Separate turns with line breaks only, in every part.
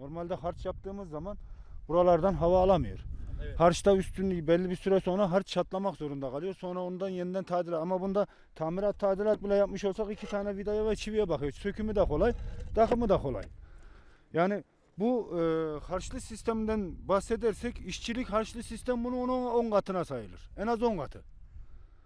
Normalde harç yaptığımız zaman buralardan hava alamıyor.
Evet.
Harçta üstün belli bir süre sonra harç çatlamak zorunda kalıyor. Sonra ondan yeniden tadilat. Ama bunda tamirat tadilat bile yapmış olsak iki tane vidaya ve çiviye bakıyor. Sökümü de kolay, takımı da kolay. Yani bu e, harçlı sistemden bahsedersek işçilik harçlı sistem bunu onun 10 katına sayılır. En az 10 katı.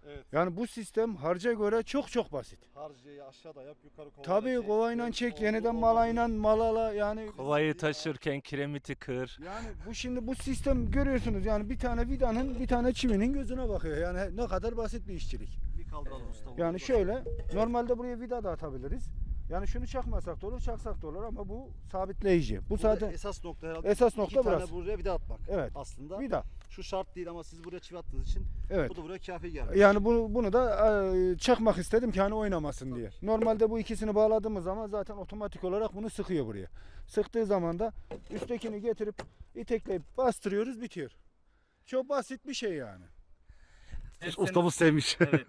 Evet.
Yani bu sistem harca göre çok çok basit.
Harcayı aşağıda yap yukarı kovayla
Tabii
çek,
kovayla çek,
oldu,
yeniden
oldu.
malayla malala yani
Kovayı taşırken kiremiti kır.
yani bu şimdi bu sistem görüyorsunuz yani bir tane vidanın bir tane çivinin gözüne bakıyor. Yani ne kadar basit bir işçilik.
Bir kaldıralım usta. bunu
Yani şöyle normalde buraya vida da atabiliriz. Yani şunu çakmasak da olur, çaksak da olur ama bu sabitleyici. Bu
Burada
zaten
esas nokta herhalde.
esas
iki
nokta
tane
burası.
buraya vida atmak.
Evet.
Aslında
Vida.
Şu şart değil ama siz buraya çivi attığınız için
Evet.
bu da buraya kafi gelmiş.
Yani bunu bunu da e, çakmak istedim ki hani oynamasın diye. Normalde bu ikisini bağladığımız zaman zaten otomatik olarak bunu sıkıyor buraya. Sıktığı zaman da üsttekini getirip itekleyip bastırıyoruz bitiyor. Çok basit bir şey yani.
Ustamız sevmiş.
Evet.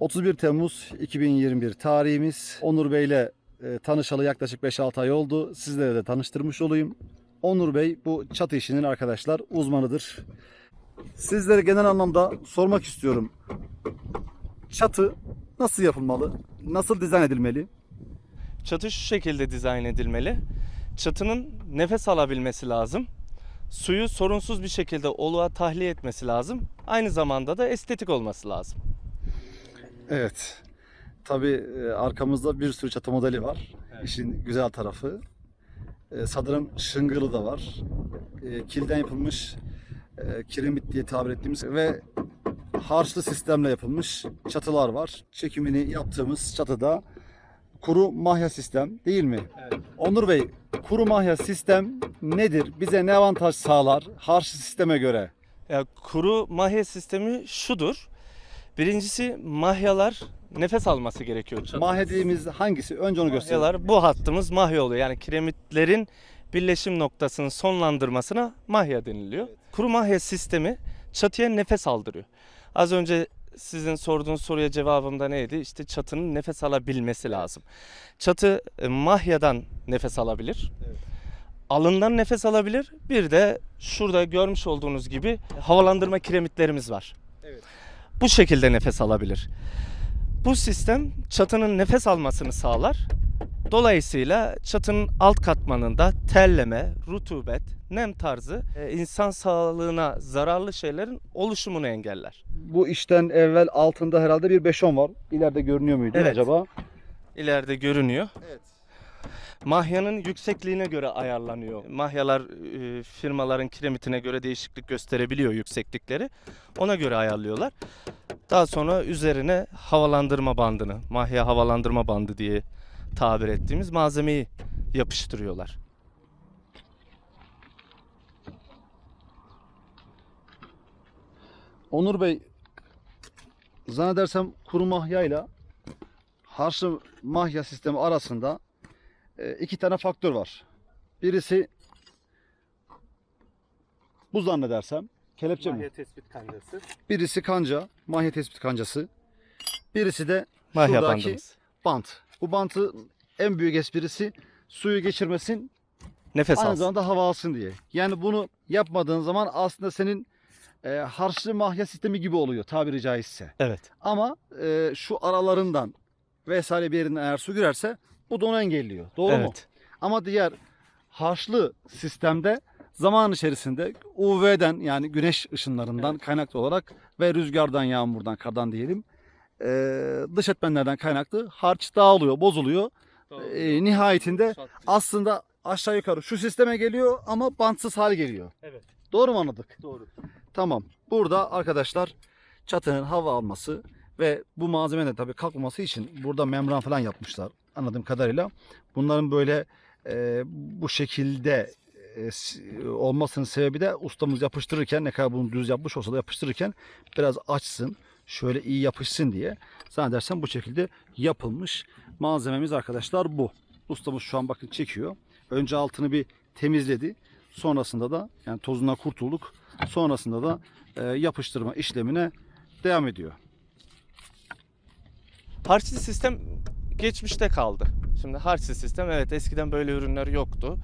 31 Temmuz 2021 tarihimiz. Onur Bey ile e, tanışalı yaklaşık 5-6 ay oldu. Sizlere de tanıştırmış olayım. Onur Bey bu çatı işinin arkadaşlar uzmanıdır. Sizlere genel anlamda sormak istiyorum. Çatı nasıl yapılmalı? Nasıl dizayn edilmeli?
Çatı şu şekilde dizayn edilmeli. Çatının nefes alabilmesi lazım. Suyu sorunsuz bir şekilde oluğa tahliye etmesi lazım. Aynı zamanda da estetik olması lazım.
Evet. Tabii e, arkamızda bir sürü çatı modeli var.
Evet.
İşin güzel tarafı. E, sanırım şıngılı da var. E, kilden yapılmış e, kiremit diye tabir ettiğimiz ve harçlı sistemle yapılmış çatılar var. Çekimini yaptığımız çatıda kuru mahya sistem değil mi?
Evet.
Onur Bey, kuru mahya sistem nedir? Bize ne avantaj sağlar harçlı sisteme göre?
Ya kuru mahya sistemi şudur. Birincisi mahyalar nefes alması gerekiyor. çatı.
Mahya dediğimiz hangisi? Önce onu gösterelim.
Mahyalar bu hattımız mahya oluyor. Yani kiremitlerin birleşim noktasının sonlandırmasına mahya deniliyor. Kuru mahya sistemi çatıya nefes aldırıyor. Az önce sizin sorduğunuz soruya cevabım da neydi? İşte çatının nefes alabilmesi lazım. Çatı e, mahyadan nefes alabilir.
Evet.
Alından nefes alabilir. Bir de şurada görmüş olduğunuz gibi havalandırma kiremitlerimiz var.
Evet.
Bu şekilde nefes alabilir. Bu sistem çatının nefes almasını sağlar. Dolayısıyla çatının alt katmanında terleme, rutubet, nem tarzı e, insan sağlığına zararlı şeylerin oluşumunu engeller.
Bu işten evvel altında herhalde bir 5-10 var. İleride görünüyor muydu
Evet.
acaba?
İleride görünüyor.
Evet.
Mahyanın yüksekliğine göre ayarlanıyor. Mahyalar e, firmaların kiremitine göre değişiklik gösterebiliyor yükseklikleri. Ona göre ayarlıyorlar. Daha sonra üzerine havalandırma bandını, mahya havalandırma bandı diye tabir ettiğimiz malzemeyi yapıştırıyorlar.
Onur Bey zannedersem kuru mahyayla harçlı mahya sistemi arasında e, iki tane faktör var. Birisi bu zannedersem kelepçe mi?
tespit kancası.
Birisi kanca, mahya tespit kancası. Birisi de
Mahya
şuradaki
bandımız.
bant. Bu bantı en büyük esprisi suyu geçirmesin,
Nefes
aynı
alsın.
zamanda hava alsın diye. Yani bunu yapmadığın zaman aslında senin e, harçlı mahya sistemi gibi oluyor tabiri caizse.
Evet.
Ama e, şu aralarından vesaire bir yerinden eğer su girerse bu da onu engelliyor. Doğru mu?
evet.
Ama diğer harçlı sistemde zaman içerisinde UV'den yani güneş ışınlarından kaynaklı olarak ve rüzgardan, yağmurdan, kardan diyelim e, dış etmenlerden kaynaklı harç dağılıyor, bozuluyor. E, nihayetinde aslında aşağı yukarı şu sisteme geliyor ama bantsız hale geliyor.
Evet.
Doğru mu anladık?
Doğru.
Tamam. Burada arkadaşlar çatının hava alması ve bu malzemenin tabii kalkmaması için burada membran falan yapmışlar anladığım kadarıyla. Bunların böyle e, bu şekilde e, s- olmasının sebebi de ustamız yapıştırırken ne kadar bunu düz yapmış olsa da yapıştırırken biraz açsın. Şöyle iyi yapışsın diye. Zannedersem bu şekilde yapılmış. Malzememiz arkadaşlar bu. Ustamız şu an bakın çekiyor. Önce altını bir temizledi. Sonrasında da yani tozundan kurtulduk. Sonrasında da e, yapıştırma işlemine devam ediyor.
Harçlı sistem geçmişte kaldı. Şimdi harçlı sistem evet eskiden böyle ürünler yoktu.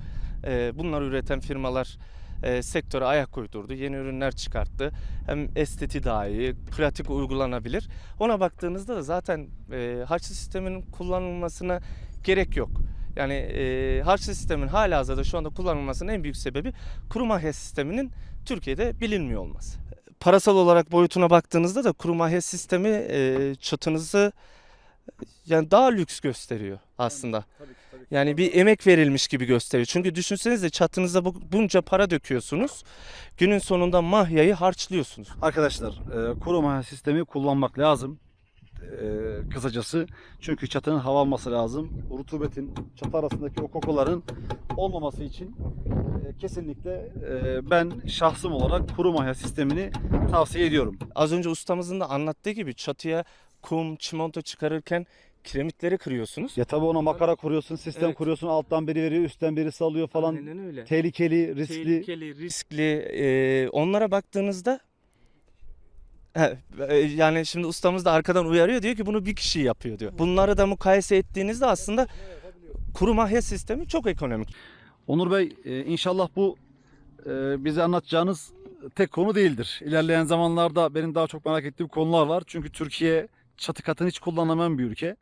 E, bunları üreten firmalar e, sektöre ayak uydurdu. Yeni ürünler çıkarttı. Hem esteti daha iyi, pratik uygulanabilir. Ona baktığınızda da zaten e, harçlı sisteminin kullanılmasına gerek yok. Yani e, harçlı sistemin hala hazırda şu anda kullanılmasının en büyük sebebi kuru mahya sisteminin Türkiye'de bilinmiyor olması. Parasal olarak boyutuna baktığınızda da kuru mahya sistemi e, çatınızı yani daha lüks gösteriyor aslında. Yani bir emek verilmiş gibi gösteriyor. Çünkü düşünsenize çatınıza bu- bunca para döküyorsunuz. Günün sonunda mahyayı harçlıyorsunuz.
Arkadaşlar e, kuru mahya sistemi kullanmak lazım. E, kısacası çünkü çatının hava alması lazım. Rutubetin çatı arasındaki o kokuların olmaması için e, kesinlikle e, ben şahsım olarak kuru mahya sistemini tavsiye ediyorum.
Az önce ustamızın da anlattığı gibi çatıya kum, çimento çıkarırken kiremitleri kırıyorsunuz.
Ya tabii ona makara kuruyorsun, sistem
Evet.
kuruyorsun, alttan biri veriyor, üstten biri salıyor falan.
Aynen öyle.
Tehlikeli, riskli.
Tehlikeli, riskli. e, onlara baktığınızda He, e, yani şimdi ustamız da arkadan uyarıyor diyor ki bunu bir kişi yapıyor diyor. Bunları da mukayese ettiğinizde aslında kuru mahya sistemi çok ekonomik.
Onur Bey e, inşallah bu e, bize anlatacağınız tek konu değildir. İlerleyen zamanlarda benim daha çok merak ettiğim konular var. Çünkü Türkiye çatı katını hiç kullanamayan bir ülke.